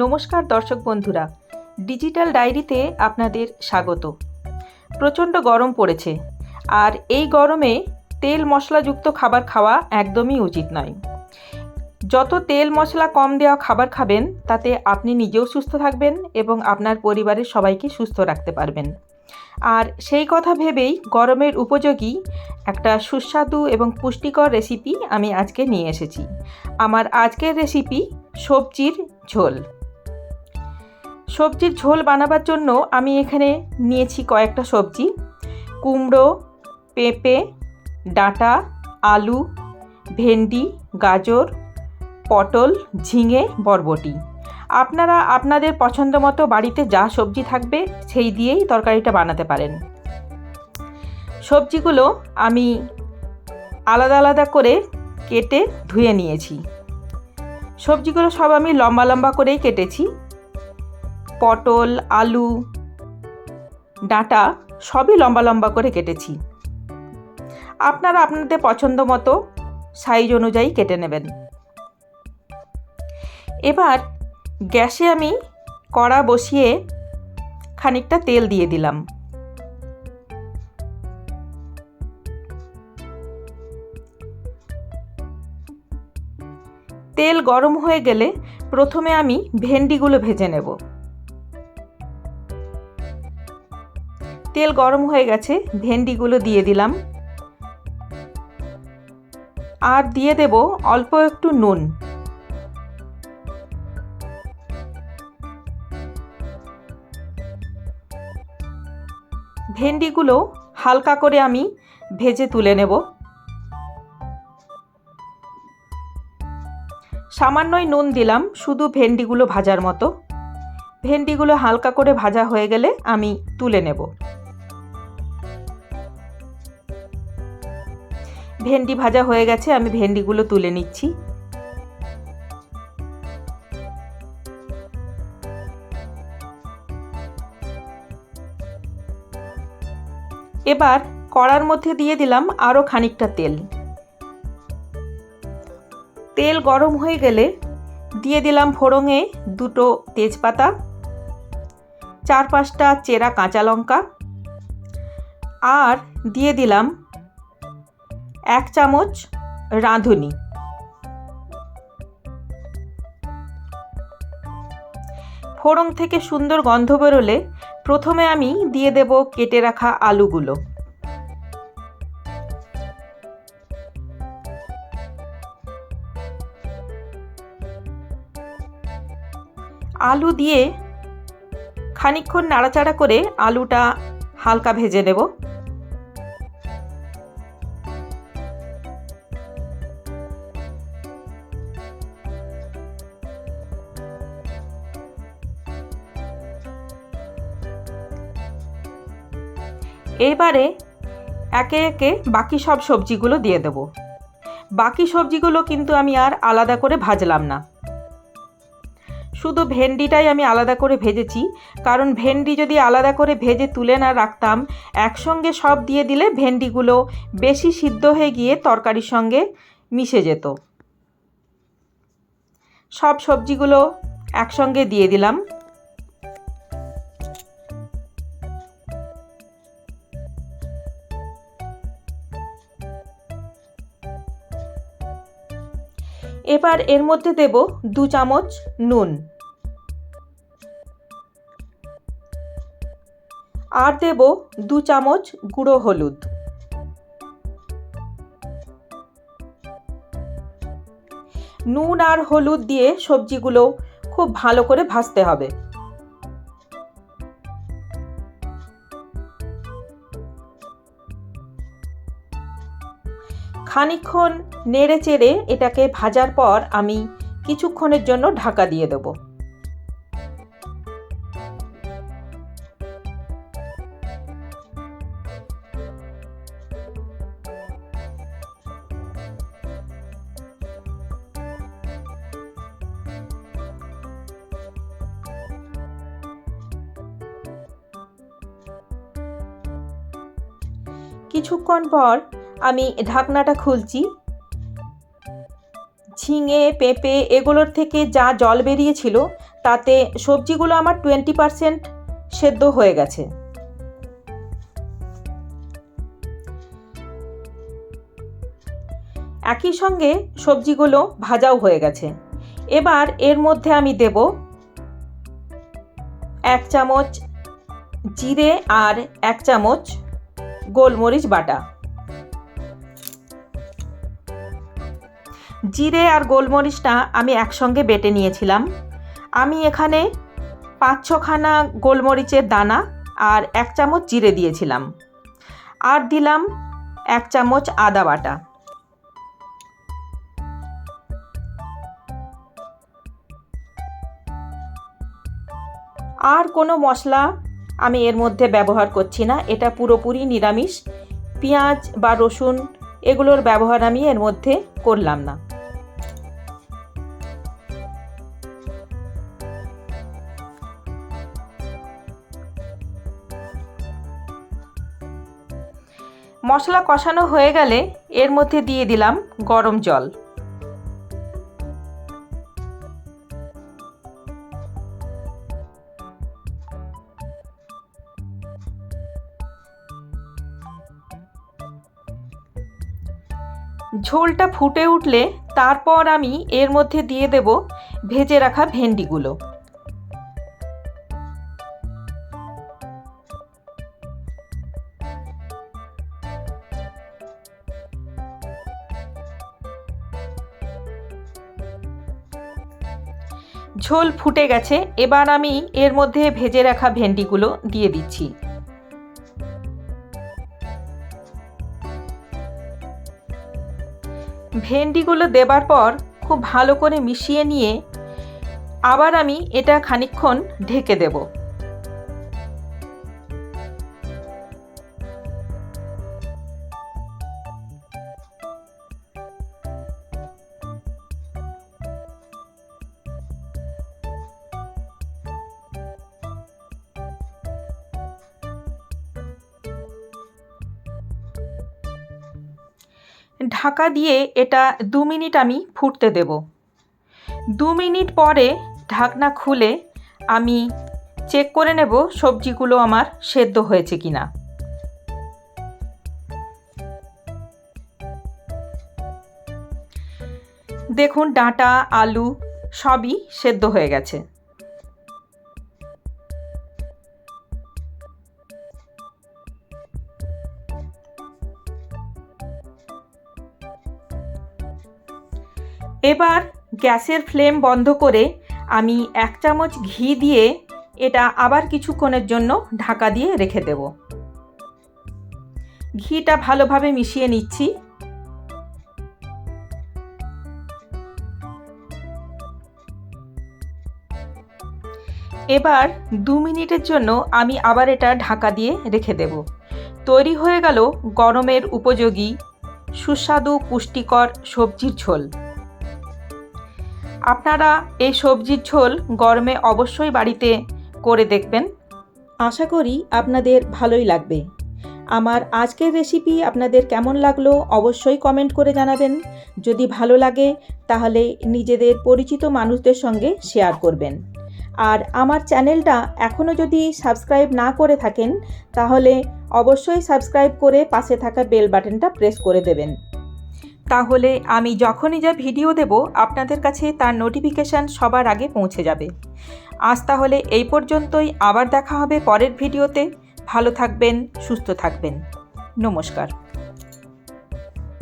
নমস্কার দর্শক বন্ধুরা ডিজিটাল ডায়েরিতে আপনাদের স্বাগত। প্রচণ্ড গরম পড়েছে, আর এই গরমে তেল মশলাযুক্ত খাবার খাওয়া একদমই উচিত নয়। যত তেল মশলা কম দেওয়া খাবার খাবেন, তাতে আপনি নিজেও সুস্থ থাকবেন এবং আপনার পরিবারের সবাইকে সুস্থ রাখতে পারবেন। আর সেই কথা ভেবেই গরমের উপযোগী একটা সুস্বাদু এবং পুষ্টিকর রেসিপি আমি আজকে নিয়ে এসেছি। আমার আজকের রেসিপি সবজির ঝোল। সবজির ঝোল বানাবার জন্য আমি এখানে নিয়েছি কয়েকটা সবজি। কুমড়ো, পেঁপে, ডাঁটা, আলু, ভেন্ডি, গাজর, পটল, ঝিঙে, বরবটি। আপনারা আপনাদের পছন্দ মতো বাড়িতে যা সবজি থাকবে সেই দিয়েই তরকারিটা বানাতে পারেন। সবজিগুলো আমি আলাদা আলাদা করে কেটে ধুয়ে নিয়েছি। সবজিগুলো সব আমি লম্বা লম্বা করেই কেটেছি। পটল, আলু, ডাঁটা সবই লম্বা লম্বা করে কেটেছি। আপনারা আপনাদের পছন্দ মতো সাইজ অনুযায়ী কেটে নেবেন। এবার গ্যাসে আমি কড়া বসিয়ে খানিকটা তেল দিয়ে দিলাম। তেল গরম হয়ে গেলে প্রথমে আমি ভেন্ডিগুলো ভেজে নেব। তেল গরম হয়ে গেছে, ভেন্ডিগুলো দিয়ে দিলাম। আর দিয়ে দেব অল্প একটু নুন। ভেন্ডিগুলো হালকা করে আমি ভেজে তুলে নেব। সামান্যই নুন দিলাম, শুধু ভেন্ডিগুলো ভাজার মতো। ভেন্ডিগুলো হালকা করে ভাজা হয়ে গেলে আমি তুলে নেব। ভেন্ডি ভাজা হয়ে গেছে, আমি ভেন্ডিগুলো তুলে নিচ্ছি। এবার কড়ার মধ্যে দিয়ে দিলাম আরও খানিকটা তেল। তেল গরম হয়ে গেলে দিয়ে দিলাম ফোড়ঙে দুটো তেজপাতা, চার পাঁচটা চেরা কাঁচা লঙ্কা, আর দিয়ে দিলাম এক চামচ রাঁধুনি। ফোড়ং থেকে সুন্দর গন্ধ বেরোলে প্রথমে আমি দিয়ে দেব কেটে রাখা আলুগুলো। আলু দিয়ে খানিকক্ষণ নাড়াচাড়া করে আলুটা হালকা ভেজে নেব। এবারে একে একে বাকি সব সবজিগুলো দিয়ে দেব। বাকি সবজিগুলো কিন্তু আমি আর আলাদা করে ভাজলাম না। শুধু ভেন্ডিটাই আমি আলাদা করে ভেজেছি, কারণ ভেন্ডি যদি আলাদা করে ভেজে তুলে না রাখতাম, একসঙ্গে সব দিয়ে দিলে ভেন্ডিগুলো বেশি সিদ্ধ হয়ে গিয়ে তরকারির সঙ্গে মিশে যেত। সব সবজিগুলো একসঙ্গে দিয়ে দিলাম। এবার এর মধ্যে দেব দু চামচ নুন। আর দেব দু চামচ গুঁড়ো হলুদ। নুন আর হলুদ দিয়ে সবজিগুলো খুব ভালো করে ভাজতে হবে। খানিক্ষণ নেড়ে চেড়ে এটাকে ভাজার পর আমি কিছুক্ষণের জন্য ঢাকা দিয়ে দেবো। কিছুক্ষণ পর আমি ঢাকনাটা খুলছি। ঝিঙে, পেঁপে এগুলোর থেকে যা জল বেরিয়েছিল, তাতে সবজিগুলো আমার টোয়েন্টি পারসেন্ট সেদ্ধ হয়ে গেছে। একই সঙ্গে সবজিগুলো ভাজাও হয়ে গেছে। এবার এর মধ্যে আমি দেব এক চামচ জিরে আর এক চামচ গোলমরিচ বাটা। জিরে আর গোলমরিচটা আমি একসঙ্গে বেটে নিয়েছিলাম। আমি এখানে পাঁচ ছখানা গোলমরিচের দানা আর এক চামচ জিরে দিয়েছিলাম। আর দিলাম এক চামচ আদা বাটা। আর কোনো মশলা আমি এর মধ্যে ব্যবহার করছি না। এটা পুরোপুরি নিরামিষ। পেঁয়াজ বা রসুন এগুলোর ব্যবহার আমি এর মধ্যে করলাম না। মশলা কষানো হয়ে গেলে এর মধ্যে দিয়ে দিলাম গরম জল। ঝোলটা ফুটে উঠলে তারপর আমি এর মধ্যে দিয়ে দেব ভেজে রাখা ভেন্ডিগুলো। ঝোল ফুটে গেছে, এবার আমি এর মধ্যে ভেজে রাখা ভেন্ডিগুলো দিয়ে দিচ্ছি। ভেন্ডিগুলো দেবার পর খুব ভালো করে মিশিয়ে নিয়ে আবার আমি এটা খানিক্ষণ ঢেকে দেব। ঢাকা দিয়ে এটা দু মিনিট আমি ফুটতে দেব। দু মিনিট পরে ঢাকনা খুলে আমি চেক করে নেব সবজিগুলো আমার সেদ্ধ হয়েছে কি না দেখুন ডাঁটা, আলু সবই সেদ্ধ হয়ে গেছে। এবার গ্যাসের ফ্লেম বন্ধ করে আমি এক চামচ ঘি দিয়ে এটা আবার কিছুক্ষণের জন্য ঢাকা দিয়ে রেখে দেব। ঘিটা ভালোভাবে মিশিয়ে নিচ্ছি। এবার দু মিনিটের জন্য আমি আবার এটা ঢাকা দিয়ে রেখে দেব। তৈরি হয়ে গেল গরমের উপযোগী, সুস্বাদু, পুষ্টিকর সবজির ঝোল। আপনারা এই সবজির ঝোল গরমে অবশ্যই বাড়িতে করে দেখবেন। আশা করি আপনাদের ভালোই লাগবে। আমার আজকের রেসিপি আপনাদের কেমন লাগল অবশ্যই কমেন্ট করে জানাবেন। যদি ভালো লাগে, তাহলে নিজেদের পরিচিত মানুষদের সঙ্গে শেয়ার করবেন। আর আমার চ্যানেলটা এখনও যদি সাবস্ক্রাইব না করে থাকেন, তাহলে অবশ্যই সাবস্ক্রাইব করে পাশে থাকা বেল বাটনটা প্রেস করে দেবেন। তাহলে আমি যখনই যা ভিডিও দেব, আপনাদের কাছে তার নোটিফিকেশান সবার আগে পৌঁছে যাবে। আজ তাহলে এই পর্যন্তই, আবার দেখা হবে পরের ভিডিওতে। ভালো থাকবেন, সুস্থ থাকবেন। নমস্কার।